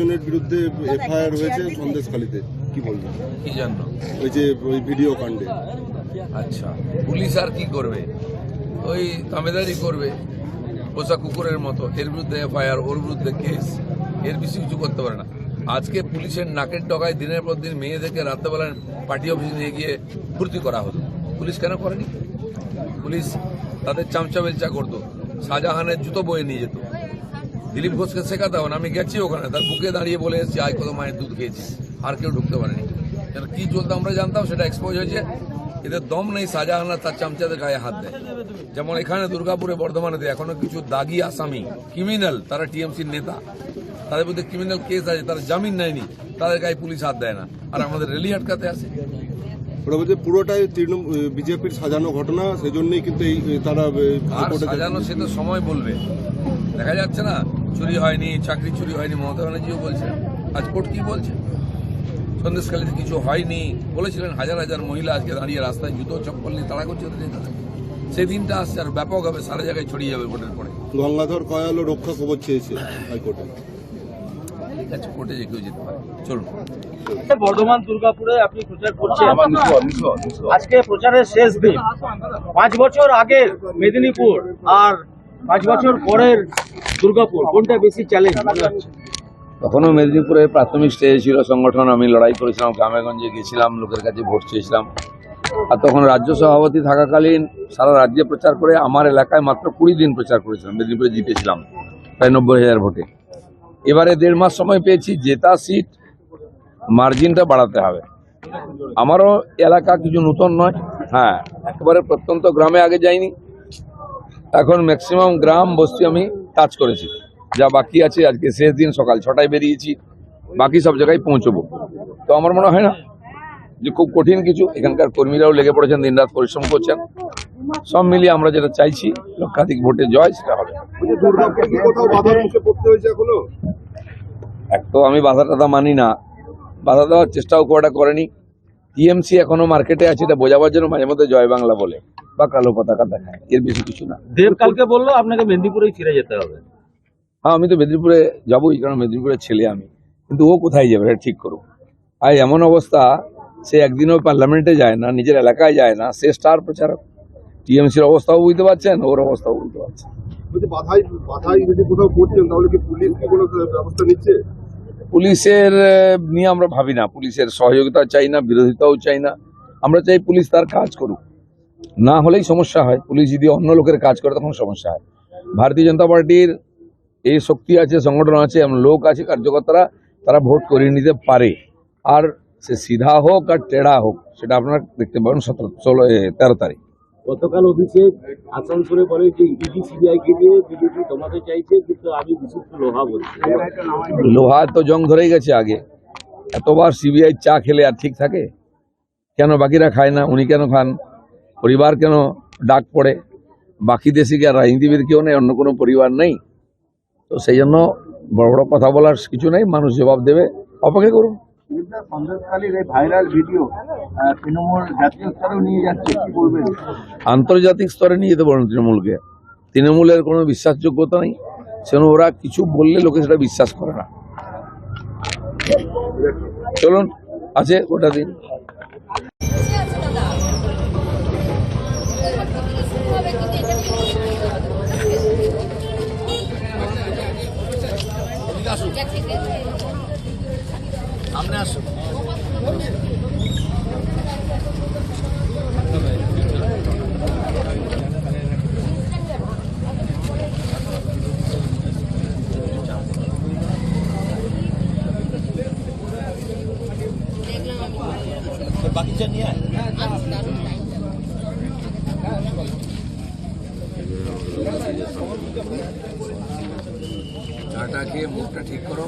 একজনের বিরুদ্ধে এফআইআর হয়েছে সন্দেশখালীতে কি বলবেন? কি জন্য ওই যে ওই ভিডিও কাণ্ডে। আচ্ছা। পুলিশ আর কি করবে? ওই তামেদারি করবে পোষা কুকুরের মতো। এর বিরুদ্ধে এফআইআর ওর বিরুদ্ধে কেস। এর বেশি কিছু করতে পারে না। আজকে পুলিশের নাকের ডগায় দিনের পর দিন মেয়েদেরকে রাত্রেবেলায় পার্টি অফিসে নিয়ে গিয়ে ভর্তি করা হতো পুলিশ কেন করেনি? পুলিশ তাদের চামচা বেলচা করতো। শাহজাহানের জুতো বয়ে নিয়ে যেত। দিলীপ ঘোষকে শেখাতে হবে না আমি গেছি ওখানে। তার বুকে দাঁড়িয়ে বলে এসেছি আয় কত মায়ের দুধ খেয়েছি আর কেউ ঢুকতে পারেনি। কেন কি চলতো আমরা জানতাম সেটা এক্সপোজ হয়েছে। এদের দম নেই শাহজাহান আর তার চামচাদের গায়ে হাত দেয়। যেমন এখানে দুর্গাপুরে বর্ধমানে এখনও কিছু দাগি আসামি ক্রিমিনাল তারা টিএমসির নেতা। তাদের মধ্যে ক্রিমিনাল কেস আছে তারা জামিন নেয়নি তাদের গায়ে পুলিশ হাত দেয় না। আর আমাদের রেলি আটকাতে আসে। পুরোটাই তৃণমূল বিজেপির সাজানো ঘটনা সেজন্যই কিন্তু এই তারা সাজানো সে তো সময় বলবে। দেখা যাচ্ছে না চুরি হয়নি চাকরি চুরি হয়নি মমতা ব্যানার্জিও বলছে। আজ কোর্ট কি বলছে? সন্দেশকালীতে কিছু হয়নি। বলেছিলেন হাজার হাজার মহিলা আজকে দাঁড়িয়ে রাস্তায় জুতো চপ্পল নিয়ে তাড়া করছে। সেই দিনটা আসছে আর ব্যাপক হবে সারা জায়গায় ছড়িয়ে যাবে ভোটের পরে। গঙ্গাধর কয়ালও রক্ষা কবচ চেয়েছে হাইকোর্টে। ঠিক আছে কোর্টে যে কেউ যেতে পারে। চলুন। বর্ধমান দুর্গাপুরে আপনি প্রচার করছেন। আজকে প্রচারের শেষ দিন। পাঁচ বছর আগের মেদিনীপুর আর পাঁচ বছর পরের দুর্গাপুর, কোনটা বেশি চ্যালেঞ্জ তখনও মেদিনীপুরে প্রাথমিক স্টেজে ছিল সংগঠন, আমি লড়াই করেছিলাম, গ্রামেগঞ্জে গেছিলাম, লোকের কাছে ভোট চেয়েছিলাম। আর তখন রাজ্য সভাপতি থাকাকালীন সারা রাজ্যে প্রচার করে আমার এলাকায় মাত্র কুড়ি দিন প্রচার করেছিলাম, মেদিনীপুরে জিতেছিলাম, প্রায় নব্বই হাজার ভোটে। এবারে দেড় মাস সময় পেয়েছি, জেতা সিট মার্জিনটা বাড়াতে হবে। আমারও এলাকা কিছু নতুন নয় হ্যাঁ একেবারে প্রত্যন্ত গ্রামে আগে যাইনি। এখন ম্যাক্সিমাম গ্রাম বস্তি আমি কাজ করেছি। যা বাকি আছে, আজকে শেষ দিন, সকাল ছটায় বেরিয়েছি। বাকি সব জায়গায় পৌঁছবো। তো আমার মনে হয় না যে খুব কঠিন কিছু। এখানকার কর্মীরাও লেগে পড়েছেন, দিনরাত পরিশ্রম করছেন। সব মিলিয়ে আমরা যেটা চাইছি, লক্ষাধিক ভোটে জয়, সেটা হবে। এক তো আমি বাধা টাধা মানি না। বাধা দেওয়ার চেষ্টাও খুব একটা করেনি। টিএমসি এখনও মার্কেটে আছে এটা বোঝাবার জন্য মাঝে মধ্যে জয় বাংলা বলে বা কালো পতাকা দেখায় এর বেশি কিছু না। দেব কালকে বলল আপনাকে মেদিনীপুরেই ফিরে যেতে হবে। হ্যাঁ আমি তো মেদিনীপুরে যাবোই কারণ মেদিনীপুরের ছেলে আমি। কিন্তু ও কোথায় যাবে এটা ঠিক করুক আর এমন অবস্থা সে একদিনও পার্লামেন্টে যায় না নিজের এলাকায় যায় না সে স্টার প্রচারক। টিএমসির অবস্থাও বুঝতে পারছেন ওর অবস্থাও বুঝতে পারছেন। বলছি বাধাই বাধাই যদি কোথাও করছেন তাহলে কি পুলিশ কি কোনো ব্যবস্থা নিচ্ছে? পুলিশের নিয়ে আমরা ভাবি না। পুলিশের সহযোগিতা চাই না, বিরোধিতাও চাই না। আমরা চাই পুলিশ তার কাজ করুক। না হলেই সমস্যা হয়। পুলিশ যদি অন্য লোকের কাজ করে, তখন সমস্যা হয়। ভারতীয় জনতা পার্টির এই শক্তি আছে, সংগঠন আছে লোক আছে, কার্যকর্তারা, তারা ভোট করিয়ে নিতে পারে। আর সে সিধা হোক আর টেढ़া হোক, সেটা আপনারা দেখতে পাবেন সতেরো, ষোলো তেরো তারিখ। গতকাল অভিষেক আসানসোলে বলে যে ইডি সিবিআই কে দিয়ে বিজেপি তোমাকে চাইছে, কিন্তু আমি বিশুদ্ধ লোহা বলছি। লোহার তো জং ধরেই গেছে আগে। এতবার সিবিআই চা খেলে আর ঠিক থাকে? কেন বাকিরা খায় না? উনি কেন খান? পরিবার কেন ডাক পড়ে? বাকি দেশে কি আর রাজনীতিবিদ কেউ নেই? অন্য কোনো পরিবার নেই? তো সেই জন্য বড় বড় কথা বলার কিছু নেই। মানুষ জবাব দেবে। অপেক্ষা করুন। সন্দেশকালীর এই ভাইরাল ভিডিও তৃণমূল নিয়ে যাচ্ছে কি বলবেন? আন্তর্জাতিক স্তরে নিয়ে যেতে পারেন তৃণমূলকে। তৃণমূলের কোনো বিশ্বাসযোগ্যতা নেই সেজন্য ওরা কিছু বললে লোকে সেটা বিশ্বাস করে না। চলুন আছে ওটা দিন। বাকিটা নিয়ে চাটা খেয়ে মুখটা ঠিক করো।